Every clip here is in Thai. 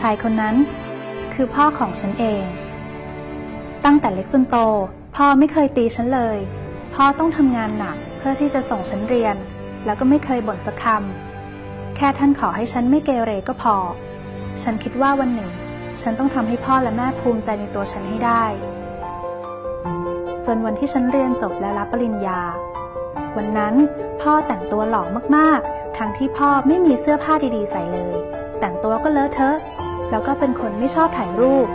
ชายคนนั้น คือพ่อของฉันเอง ตั้งแต่เล็กจนโต พ่อไม่เคยตีฉันเลย พ่อต้องทำงานหนักเพื่อที่จะส่งฉันเรียน แล้วก็ไม่เคยบ่นสักคำแค่ท่านขอให้ฉันไม่เกเรก็พอ ฉันคิดว่าวันหนึ่ง ฉันต้องทำให้พ่อและแม่ภูมิใจในตัวฉันให้ได้ จนวันที่ฉันเรียนจบและรับปริญญา วันนั้นพ่อแต่งตัวหล่อมากๆ ทั้งที่พ่อไม่มีเสื้อผ้าดีๆใส่เลย แต่งตัวก็เลอะเทอะ แล้วก็เป็นคนไม่ชอบถ่ายรูป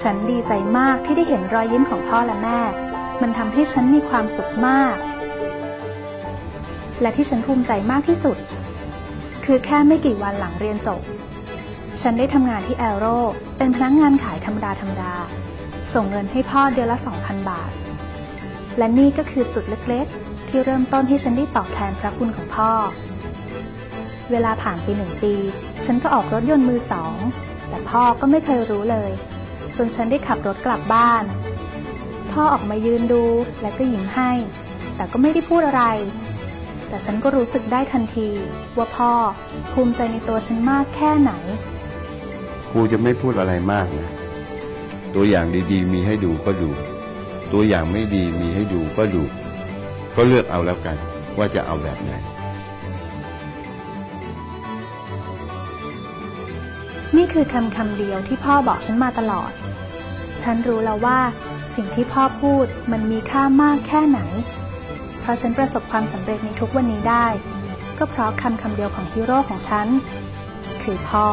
ฉันดีใจมากที่ได้เห็นรอยยิ้มของพ่อและแม่ มันทำให้ฉันมีความสุขมาก และที่ฉันภูมิใจมากที่สุด คือแค่ไม่กี่วันหลังเรียนจบ ฉันได้ทำงานที่แอโร่เป็นพนักงงานขายธรรมดาธรรมดา ส่งเงินให้พ่อเดือนละ 2,000 บาท และนี่ก็คือจุดเล็กๆ ที่เริ่มต้นที่ฉันได้ตอบแทนพระคุณของพ่อ เวลาผ่านไปหนึ่งปี ฉันก็ออกรถยนต์มือสอง แต่พ่อก็ไม่เคยรู้เลย จนฉันได้ขับรถกลับบ้าน พ่อออกมายืนดูและก็ยิ้มให้ แต่ก็ไม่ได้พูดอะไร แต่ฉันก็รู้สึกได้ทันที ว่าพ่อภูมิใจในตัวฉันมากแค่ไหนครูจะไม่พูดอะไรมากนะ ตัวอย่างดีๆ มีให้ดูก็ดู ตัวอย่างไม่ดีมีให้ดูก็ดู ก็เลือกเอาแล้วกัน ว่าจะเอาแบบไหน นี่คือคำคำเดียวที่พ่อบอกฉันมาตลอด ฉันรู้แล้วว่า สิ่งที่พ่อพูดมันมีค่ามากแค่ไหน เพราะฉันประสบความสำเร็จในทุกวันนี้ได้ ก็เพราะคำคำเดียวของฮีโร่ของฉัน คือพ่อ